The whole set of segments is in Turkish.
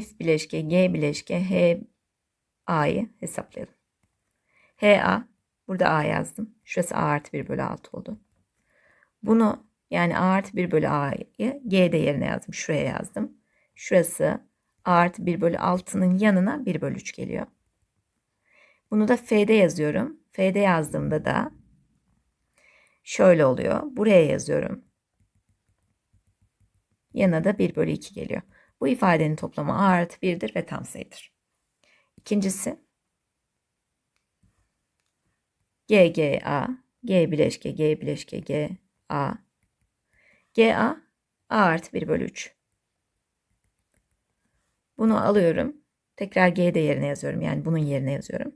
F bileşke G bileşke H A'yı hesaplayalım. H A burada A yazdım. Şurası A artı 1 bölü 6 oldu. Bunu yani A artı 1 bölü A'yı G de yerine yazdım. Şuraya yazdım. Şurası A artı 1 bölü 6'nın yanına 1 bölü 3 geliyor. Bunu da F'de yazıyorum. F'de yazdığımda da şöyle oluyor. Buraya yazıyorum. Yanına da 1 bölü 2 geliyor. Bu ifadenin toplamı A artı 1'dir ve tam sayıdır. İkincisi G, G, bileşke, G bileşke, G, A. G, A, A artı 1 bölü 3. Bunu alıyorum. Tekrar G de yerine yazıyorum. Yani bunun yerine yazıyorum.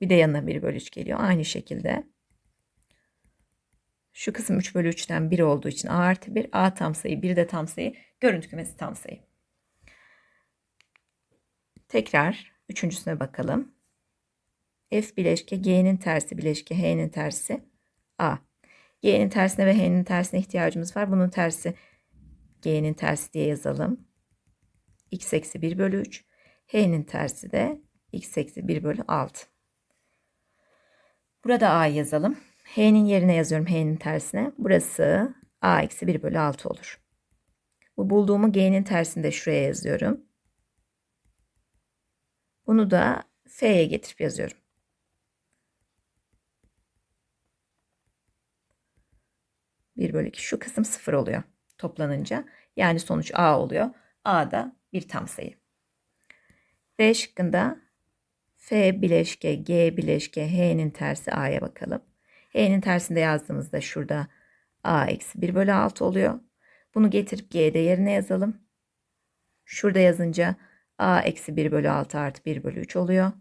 Bir de yanına 1 bölü 3 geliyor. Aynı şekilde. Şu kısım 3 bölü 3'ten 1 olduğu için A artı 1. A tam sayı. 1 de tam sayı. Görüntü kümesi tam sayı. Tekrar üçüncüsüne bakalım. F bileşke G'nin tersi bileşke H'nin tersi A. G'nin tersine ve H'nin tersine ihtiyacımız var. Bunun tersi G'nin tersi diye yazalım. X eksi 1 bölü 3. H'nin tersi de X eksi 1 bölü 6. Burada A yazalım. H'nin yerine yazıyorum H'nin tersine. Burası A eksi 1 bölü 6 olur. Bu bulduğumu G'nin tersinde şuraya yazıyorum. Bunu da F'ye getirip yazıyorum. Bir bölü 2. Şu kısım sıfır oluyor toplanınca. Yani sonuç A oluyor. A da bir tam sayı. D şıkkında F bileşke, G bileşke, H'nin tersi A'ya bakalım. H'nin tersinde yazdığımızda şurada A eksi 1 bölü 6 oluyor. Bunu getirip G'de yerine yazalım. Şurada yazınca A eksi 1 bölü 6 artı 1 bölü 3 oluyor.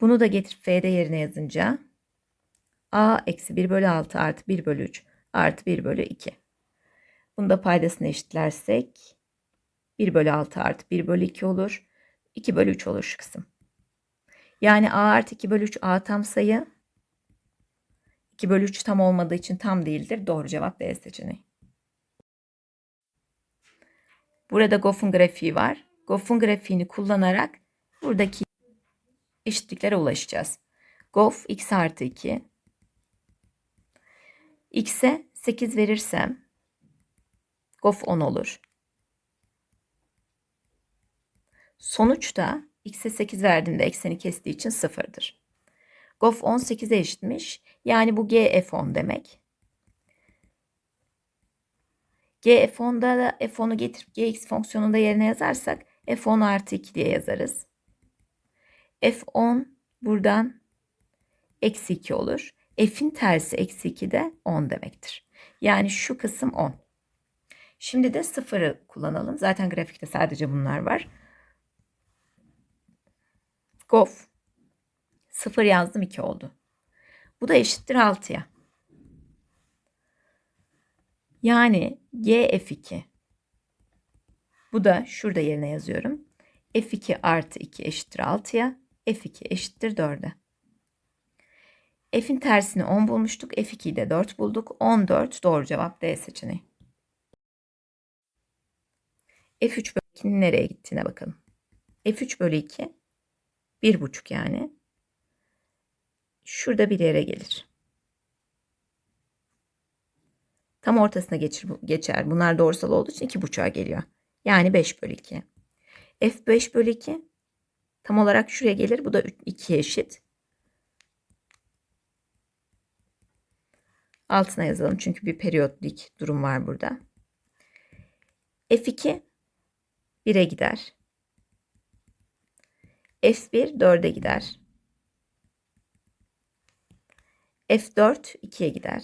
Bunu da getirip F'de yerine yazınca A eksi 1 bölü 6 artı 1 bölü 3 artı 1 bölü 2. Bunu da paydasını eşitlersek 1 bölü 6 artı 1 bölü 2 olur. 2 bölü 3 olur şu kısım. Yani A artı 2 bölü 3 A tam sayı. 2 bölü 3 tam olmadığı için tam değildir. Doğru cevap D seçeneği. Burada Goff'un grafiği var. Goff'un grafiğini kullanarak buradaki eşitliklere ulaşacağız. Goff x artı 2. X'e 8 verirsem Goff 10 olur. Sonuçta x'e 8 verdiğimde ekseni kestiği için sıfırdır. Gof 18'e eşitmiş. Yani bu g f10 demek. g f10'da da f10'u getirip gx fonksiyonunda yerine yazarsak f10 artı 2 diye yazarız. f10 buradan eksi 2 olur. f'in tersi eksi 2 de 10 demektir. Yani şu kısım 10. Şimdi de sıfırı kullanalım. Zaten grafikte sadece bunlar var. Gof. 0 yazdım 2 oldu. Bu da eşittir 6'ya. Yani G F2. Bu da şurada yerine yazıyorum. F2 artı 2 eşittir 6'ya. F2 eşittir 4'e. F'in tersini 10 bulmuştuk. F2'yi de 4 bulduk. 14 doğru cevap D seçeneği. F3 bölü 2'nin nereye gittiğine bakalım. F3 bölü 2 bir buçuk yani. Şurada bir yere gelir. Tam ortasına geçir, geçer. Bunlar doğrusal olduğu için iki buçuğa geliyor. Yani 5 bölü 2. F 5 bölü 2 tam olarak şuraya gelir. Bu da 2'ye eşit. Altına yazalım çünkü bir periyotlik durum var burada. F2 1'e gider. F1 4'e gider. F4 2'ye gider.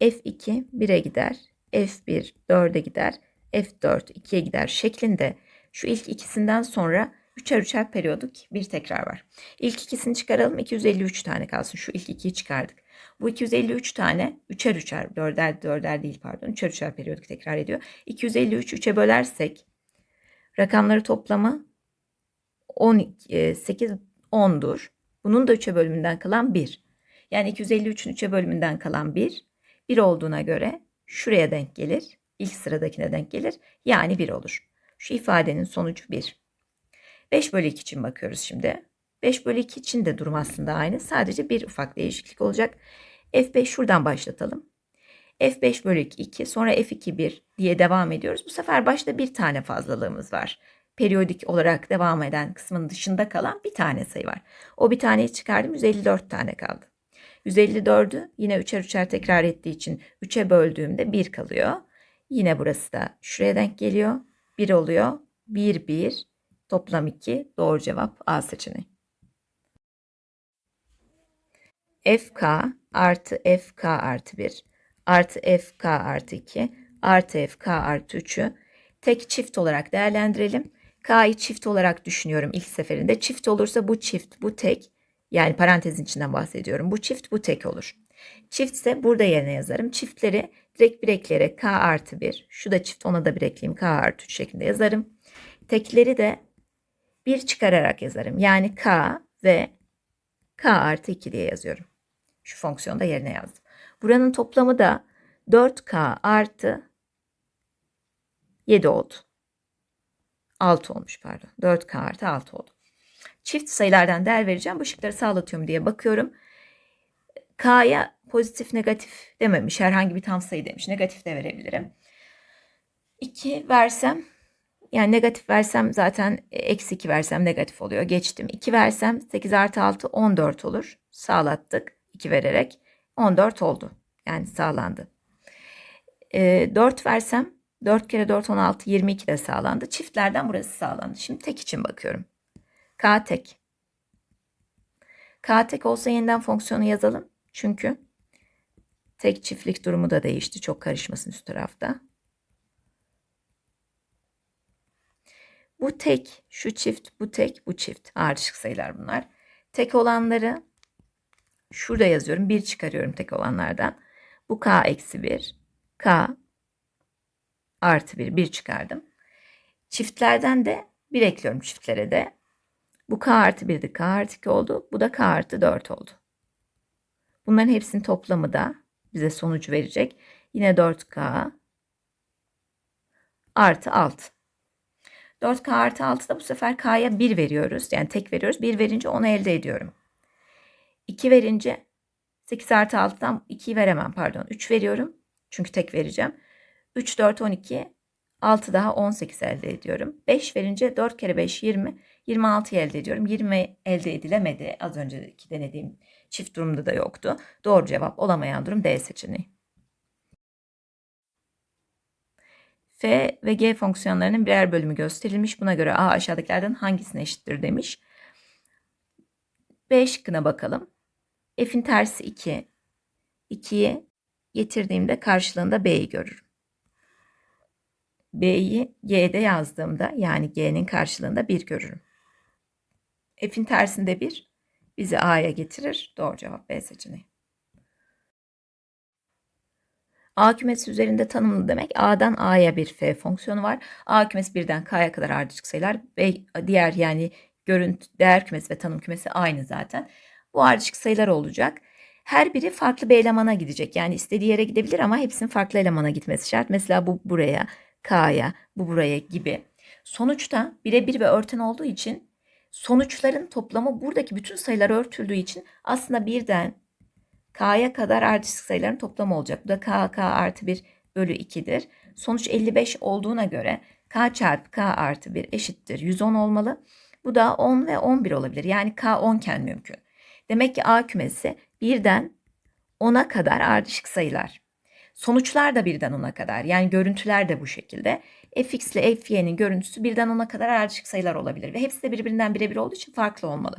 F2 1'e gider. F1 4'e gider. F4 2'ye gider şeklinde şu ilk ikisinden sonra üçer üçer periyoduk bir tekrar var. İlk ikisini çıkaralım 253 tane kalsın. Şu ilk ikiyi çıkardık. Bu 253 tane üçer üçer dörder dörder değil pardon üçer üçer periyoduk tekrar ediyor. 253 3'e bölersek rakamları toplamı 18 10'dur. Bunun da 3'e bölümünden kalan 1. Yani 253'ün 3'e bölümünden kalan 1. 1 olduğuna göre şuraya denk gelir. ilk sıradakine denk gelir. Yani 1 olur. Şu ifadenin sonucu 1. 5 bölü 2 için bakıyoruz şimdi. 5 bölü 2 için de durum aslında aynı. Sadece bir ufak değişiklik olacak. F5 şuradan başlatalım. F5 bölü 2 sonra F2 1 diye devam ediyoruz. Bu sefer başta bir tane fazlalığımız var. Periyodik olarak devam eden kısmın dışında kalan bir tane sayı var. O bir taneyi çıkardım 154 tane kaldı. 154'ü yine üçer üçer tekrar ettiği için 3'e böldüğümde 1 kalıyor. Yine burası da şuraya denk geliyor. 1 oluyor. 1 1 toplam 2 doğru cevap A seçeneği. FK artı FK artı 1 artı FK artı 2 artı FK artı 3'ü tek çift olarak değerlendirelim. K'yı çift olarak düşünüyorum ilk seferinde. Çift olursa bu çift, bu tek. Yani parantezin içinden bahsediyorum. Bu çift, bu tek olur. Çiftse burada yerine yazarım. Çiftleri direkt bir ekleyerek K artı 1. Şu da çift ona da bir ekleyeyim. K artı 3 şeklinde yazarım. Tekleri de 1 çıkararak yazarım. Yani K ve K artı 2 diye yazıyorum. Şu fonksiyonu da yerine yazdım. Buranın toplamı da 4K artı 7 oldu. 6 olmuş pardon. 4K artı 6 oldu. Çift sayılardan değer vereceğim. Bu şıkları sağlatıyorum diye bakıyorum. K'ya pozitif negatif dememiş. Herhangi bir tam sayı demiş. Negatif de verebilirim. 2 versem yani negatif versem zaten eksi 2 versem negatif oluyor. Geçtim. 2 versem 8 artı 6 14 olur. Sağlattık. 2 vererek 14 oldu. Yani sağlandı. E, 4 versem 4 kere 4 16 22 de sağlandı. Çiftlerden burası sağlandı. Şimdi tek için bakıyorum. K tek. K tek olsa yeniden fonksiyonu yazalım. Çünkü tek çiftlik durumu da değişti. Çok karışmasın üst tarafta. Bu tek, şu çift, bu tek, bu çift. Ardışık sayılar bunlar. Tek olanları şurada yazıyorum. 1 çıkarıyorum tek olanlardan. Bu k eksi 1. K artı 1. 1 çıkardım. Çiftlerden de 1 ekliyorum çiftlere de. Bu k artı 1'di. K artı 2 oldu. Bu da k artı 4 oldu. Bunların hepsinin toplamı da bize sonucu verecek. Yine 4k artı 6. 4k artı 6'da bu sefer k'ya 1 veriyoruz. Yani tek veriyoruz. 1 verince onu elde ediyorum. 2 verince 8 artı 6'dan 2'yi veremem pardon. 3 veriyorum. Çünkü tek vereceğim. 3, 4, 12. 6 daha 18 elde ediyorum. 5 verince 4 kere 5 20. 26 elde ediyorum. 20 elde edilemedi. Az önceki denediğim çift durumda da yoktu. Doğru cevap olamayan durum D seçeneği. F ve G fonksiyonlarının birer bölümü gösterilmiş. Buna göre A aşağıdakilerden hangisine eşittir demiş. B şıkkına bakalım. F'in tersi 2. 2'yi getirdiğimde karşılığında B'yi görürüm. B'yi G'de yazdığımda yani G'nin karşılığında 1 görürüm. F'in tersinde 1 bizi A'ya getirir. Doğru cevap B seçeneği. A kümesi üzerinde tanımlı demek A'dan A'ya bir F fonksiyonu var. A kümesi birden K'ya kadar ardışık sayılar ve diğer yani görüntü, değer kümesi ve tanım kümesi aynı zaten. Bu ardışık sayılar olacak. Her biri farklı bir elemana gidecek. Yani istediği yere gidebilir ama hepsinin farklı elemana gitmesi şart. Mesela bu buraya, K'ya, bu buraya gibi. Sonuçta birebir ve örten olduğu için sonuçların toplamı buradaki bütün sayılar örtüldüğü için aslında birden K'ya kadar ardışık sayıların toplamı olacak. Bu da K, K artı 1 bölü 2'dir. Sonuç 55 olduğuna göre K çarpı K artı 1 eşittir 110 olmalı. Bu da 10 ve 11 olabilir. Yani K 10 iken mümkün. Demek ki A kümesi birden 10'a kadar ardışık sayılar. Sonuçlar da birden 10'a kadar. Yani görüntüler de bu şekilde. fx ile fy'nin görüntüsü birden 10'a kadar ardışık sayılar olabilir. Ve hepsi de birbirinden birebir olduğu için farklı olmalı.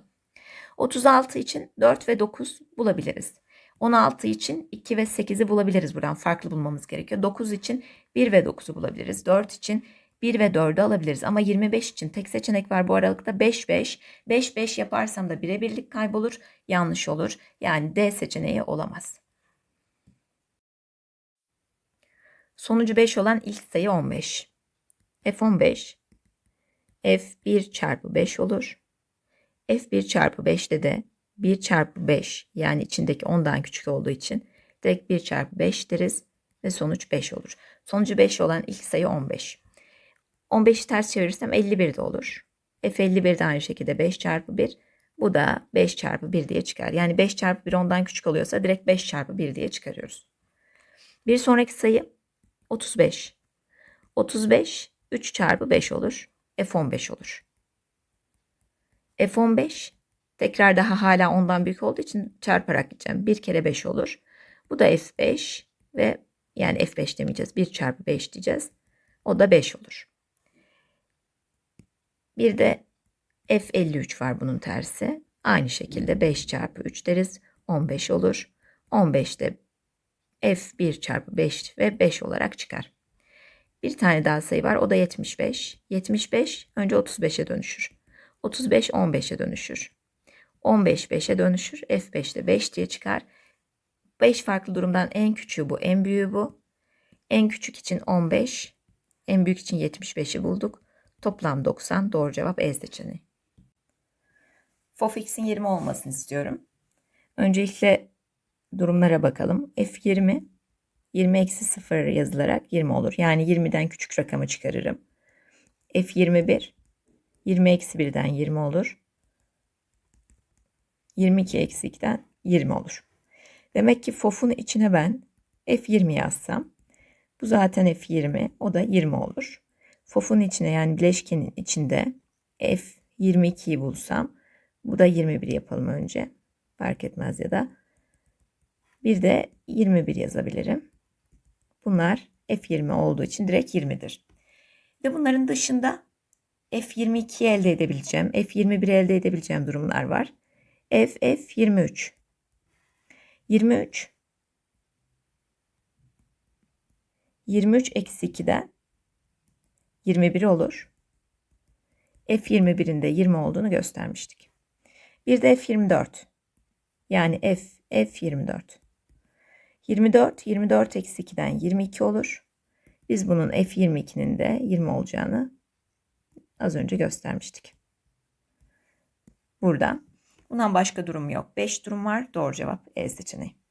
36 için 4 ve 9 bulabiliriz. 16 için 2 ve 8'i bulabiliriz buradan. Farklı bulmamız gerekiyor. 9 için 1 ve 9'u bulabiliriz. 4 için 1 ve 4'ü alabiliriz. Ama 25 için tek seçenek var bu aralıkta 5 5. 5 5 yaparsam da birebirlik kaybolur. Yanlış olur. Yani D seçeneği olamaz. Sonucu 5 olan ilk sayı 15. F15 F1 çarpı 5 olur. F1 çarpı 5'te de 1 çarpı 5 yani içindeki 10'dan küçük olduğu için direkt 1 çarpı 5 deriz. ve sonuç 5 olur. Sonucu 5 olan ilk sayı 15. 15'i ters çevirirsem 51 de olur. F51 de aynı şekilde 5 çarpı 1. Bu da 5 çarpı 1 diye çıkar. Yani 5 çarpı 1 ondan küçük oluyorsa direkt 5 çarpı 1 diye çıkarıyoruz. Bir sonraki sayı 35. 35 3 çarpı 5 olur. F15 olur. F15 tekrar daha hala ondan büyük olduğu için çarparak gideceğim. 1 kere 5 olur. Bu da F5 ve yani F5 demeyeceğiz. 1 çarpı 5 diyeceğiz. O da 5 olur. Bir de F53 var bunun tersi. Aynı şekilde 5 çarpı 3 deriz. 15 olur. 15 de F1 çarpı 5 ve 5 olarak çıkar. Bir tane daha sayı var. O da 75. 75 önce 35'e dönüşür. 35 15'e dönüşür. 15 5'e dönüşür. F5 de 5 diye çıkar. 5 farklı durumdan en küçüğü bu, en büyüğü bu. En küçük için 15, en büyük için 75'i bulduk. Toplam 90 doğru cevap E seçeneği. Fofx'in 20 olmasını istiyorum. Öncelikle durumlara bakalım. F20 20 eksi 0 yazılarak 20 olur. Yani 20'den küçük rakamı çıkarırım. F21 20 eksi 1'den 20 olur. 22 eksi 2'den 20 olur. Demek ki FOF'un içine ben F20 yazsam bu zaten F20 o da 20 olur. FOF'un içine yani bileşkenin içinde F22'yi bulsam bu da 21 yapalım önce. Fark etmez ya da. Bir de 21 yazabilirim. Bunlar F20 olduğu için direkt 20'dir. Ve bunların dışında F22'yi elde edebileceğim, F21'i elde edebileceğim durumlar var. F, F23. 23 23 eksi 2'den 21 olur. F21'in de 20 olduğunu göstermiştik. Bir de F24. Yani F, F24. 24, 24 eksi 2'den 22 olur. Biz bunun F22'nin de 20 olacağını az önce göstermiştik. Burada. Bundan başka durum yok. 5 durum var. Doğru cevap E seçeneği.